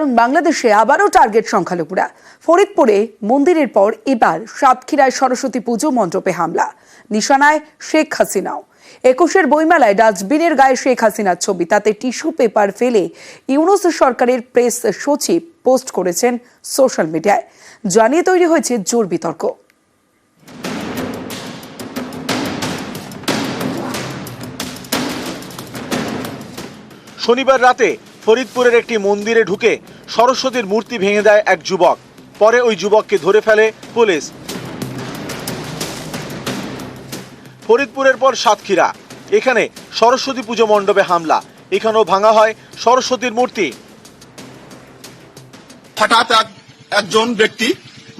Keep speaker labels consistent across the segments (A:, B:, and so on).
A: কারণ বাংলাদেশে আবারও টার্গেট সংখ্যালঘুরা। ফরিদপুরে মন্দিরের পর এবার সাতক্ষীরায় সরস্বতী পুজো মণ্ডপে হামলা। নিশানায় শেখ হাসিনাও। একুশের বইমেলায় ডাস্টবিনের গায়ে শেখ হাসিনার ছবি, তাতে টিস্যু পেপার ফেলে ইউনুস সরকারের প্রেস সচিব পোস্ট করেছেন সোশ্যাল মিডিয়ায়। জানিয়ে তৈরি হয়েছে জোর বিতর্ক।
B: শনিবার রাতে ফরিদপুরের একটি মন্দিরে ঢুকে সরস্বতীর মূর্তি ভেঙে দেয় এক যুবক। পরে ওই যুবককে ধরে ফেলে পুলিশ। ফরিদপুরের পর সাতক্ষীরা। এখানে সরস্বতী পুজো মণ্ডপে হামলা। এখানেও ভাঙা হয় সরস্বতীর মূর্তি।
C: হঠাৎ এক, একজন ব্যক্তি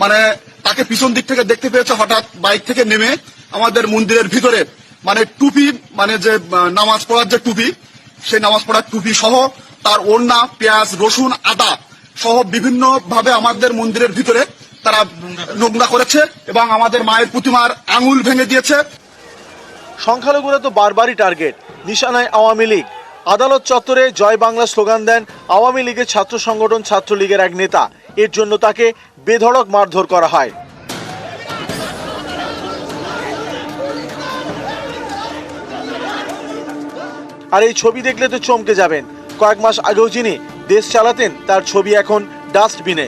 C: মানে তাকে পিছন দিক থেকে দেখতে পেয়েছে, হঠাৎ বাইক থেকে নেমে আমাদের মন্দিরের ভিতরে মানে টুপি মানে যে নামাজ পড়ার যে টুপি, সেই নামাজ পড়ার টুপি সহ তার ওড়না, পেঁয়াজ, রসুন, আদা সহ বিভিন্ন ভাবে আমাদের মন্দিরের ভিতরে তারা নোংরা করেছে এবং আমাদের মায়ের প্রতিমার আঙুল ভেঙে দিয়েছে।
B: সংখ্যালঘুরা তো বারবারই টার্গেট, নিশানায় আওয়ামী লীগ। আদালত চত্বরে জয় বাংলা স্লোগান দেন আওয়ামী লীগের ছাত্র সংগঠন ছাত্রলীগের এক নেতা। এর জন্য তাকে বেধড়ক মারধর করা হয়। আর এই ছবি দেখলে তো চমকে যাবেন। কয়েক মাস আগেও যিনি দেশ চালাতেন, তার ছবি এখন ডাস্টবিনে।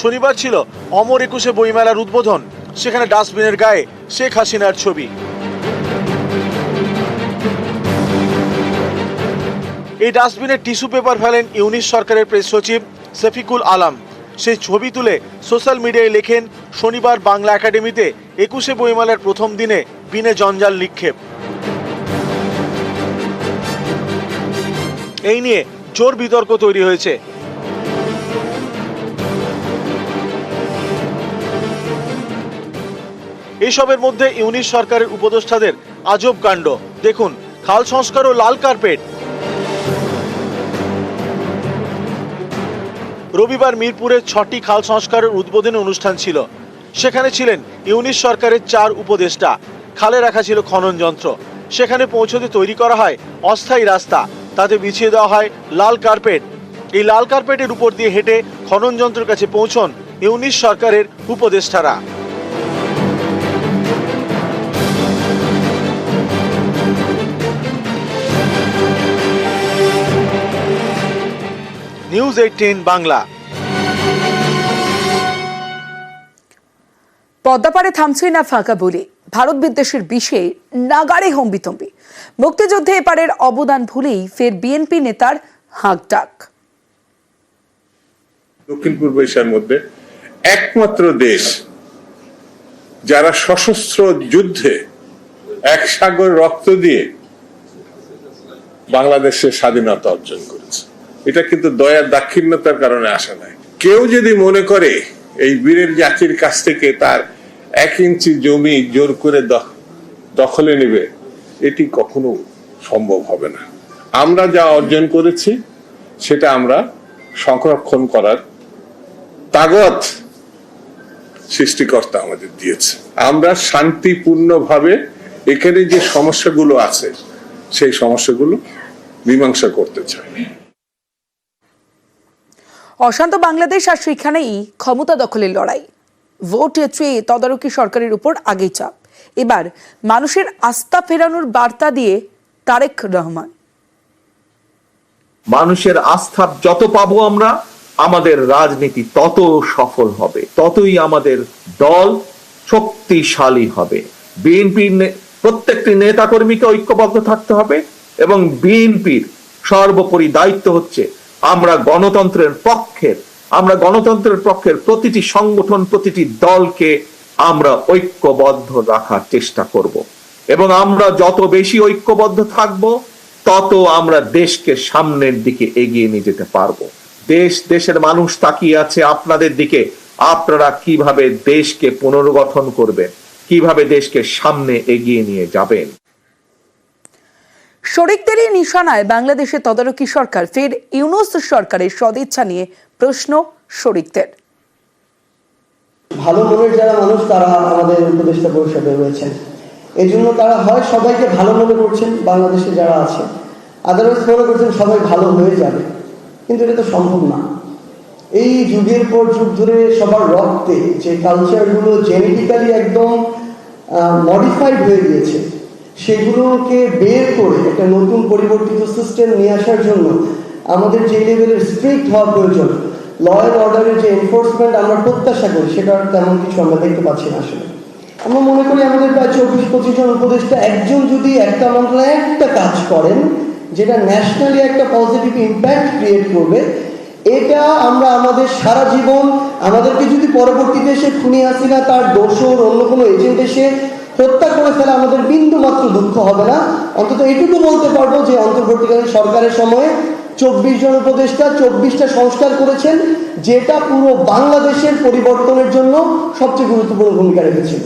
B: শনিবার ছিল অমর একুশে বইমেলার উদ্বোধন, সেখানে ডাস্টবিনের গায়ে শেখ হাসিনার ছবি। এই ডাস্টবিনে টিস্যু পেপার ফেলেন ইউনিশ সরকারের প্রেস সচিব শফিকুল আলম। সেই ছবি তুলে সোশ্যাল মিডিয়ায় লেখেন শনিবার বাংলা একাডেমিতে একুশে বইমেলার প্রথম দিনে বিনে জঞ্জাল নিক্ষেপ। এই নিয়ে জোর বিতর্ক তৈরি হয়েছে। এসবের মধ্যে ইউনিশ সরকারের উপদেষ্টাদের আজব কাণ্ড। দেখুন, খাল সংস্কার ও লাল কার্পেট। রবিবার মিরপুরের ছটি খাল সংস্কারের উদ্বোধনী অনুষ্ঠান ছিল। সেখানে ছিলেন ইউনিশ সরকারের চার উপদেষ্টা। খালে রাখা ছিল খনন যন্ত্র। সেখানে পৌঁছতে তৈরি করা হয় অস্থায়ী রাস্তা। তাতে বিছিয়ে দেওয়া হয় লাল কার্পেট। এই লাল কার্পেটের উপর দিয়ে হেঁটে খনন যন্ত্রের কাছে পৌঁছন ইউনিশ সরকারের উপদেষ্টারা। News Eighteen Bangla.
A: পদ্মাপাড়ে থামছে না ফাঁকা বলে। ভারত বিদ্বেষের বিষে নাগারে হম্বিতম্বি মুক্তিযুদ্ধে এপারের অবদান ভুলেই ফের বিএনপি নেতার হাঁক ডাক।
D: দক্ষিণ পূর্ব এশিয়ার মধ্যে একমাত্র দেশ যারা সশস্ত্র যুদ্ধে এক সাগর রক্ত দিয়ে বাংলাদেশের স্বাধীনতা অর্জন করেছে। এটা কিন্তু দয়ার দাক্ষিণ্যতার কারণে আসা নাই। কেউ যদি মনে করে এই বীরের জাতির কাছ থেকে তার এক ইঞ্চি জমি জোর করে দখলে নেবে, এটি কখনো সম্ভব হবে না। আমরা যা অর্জন করেছি, সেটা আমরা সংরক্ষণ করার তাগত সৃষ্টিকর্তা আমাদের দিয়েছে। আমরা শান্তিপূর্ণভাবে এখানে যে সমস্যাগুলো আছে, সেই সমস্যাগুলো মীমাংসা করতে চাই।
A: অশান্ত বাংলাদেশ আর সেখানেই ক্ষমতা দখলের লড়াই। ভোট চেয়ে তদারকি সরকারের উপর আগেই চাপ। এবার মানুষের আস্থা ফেরানোর বার্তা দিয়ে তারেক রহমান।
E: মানুষের আস্থা যত পাবো আমরা, আমাদের রাজনীতি তত সফল হবে, ততই আমাদের দল শক্তিশালী হবে। বিএনপির প্রত্যেকটি নেতা কর্মীকে ঐক্যবদ্ধ থাকতে হবে এবং বিএনপির সর্বোপরি দায়িত্ব হচ্ছে আমরা গণতন্ত্রের পক্ষের, আমরা গণতন্ত্রের পক্ষের প্রতিটি সংগঠন, প্রতিটি দলকে আমরা ঐক্যবদ্ধ রাখার চেষ্টা করব। এবং আমরা যত বেশি ঐক্যবদ্ধ থাকব, তত আমরা দেশকে সামনের দিকে এগিয়ে নিয়ে যেতে পারব। দেশ, দেশের মানুষ তাকিয়ে আছে আপনাদের দিকে। আপনারা কীভাবে দেশকে পুনর্গঠন করবেন? কীভাবে দেশকে সামনে এগিয়ে নিয়ে যাবেন?
A: শরিকদেরই নিশানায় বাংলাদেশের তদারকি সরকার। ফের ইউনুস সরকারের সদিচ্ছা নিয়ে প্রশ্ন শরিকদের।
F: ভালো মনের যারা মানুষ, তারা আমাদের উপদেষ্টা পরিষদে রয়েছেন। এই জন্য তারা হয় সবাইকে ভালো মনে করছেন, বাংলাদেশে যারা আছে। আদারওয়াইজ মনে করছেন সবাই ভালো হয়ে যাবে। কিন্তু এটা তো সম্ভব না। এই যুগের পর যুগ ধরে সবার রক্তে যে কালচারগুলো জেনেটিক্যালি একদম মডিফাইড হয়ে গিয়েছে সেগুলোকে বের করে একটা নতুন পরিবর্তিত সিস্টেম নিয়ে আসার জন্য আমাদের যে লেভেলের স্ট্রিক্ট হওয়া প্রয়োজন। ল অ্যান্ড অর্ডারের যে এনফোর্সমেন্ট আমরা প্রত্যাশা করি, সেটা তেমন কিছু আমরা দেখতে পাচ্ছি না আসলে। আমরা মনে করি আমাদের প্রায় চব্বিশ, পঁচিশ জন উপদেষ্টা একজন যদি একটা মন্ত্রণালয়ে একটা কাজ করেন, যেটা ন্যাশনালি একটা পজিটিভ ইম্প্যাক্ট ক্রিয়েট করবে, এটা আমরা আমাদের সারা জীবন, আমাদেরকে যদি পরবর্তীতে এসে খুনি হাসিনা তার দোষর, অন্য কোনো এজেন্ট এসে হত্যা করে ফেলে আমাদের বিন্দু মাত্র দুঃখ হবে না। অন্তত এটুকু বলতে পারব যে অন্তর্বর্তীকালীন সরকারের সময়ে চব্বিশ জন উপদেষ্টা চব্বিশটা সংস্কার করেছেন, যেটা পুরো বাংলাদেশের পরিবর্তনের জন্য সবচেয়ে গুরুত্বপূর্ণ ভূমিকা রেখেছে।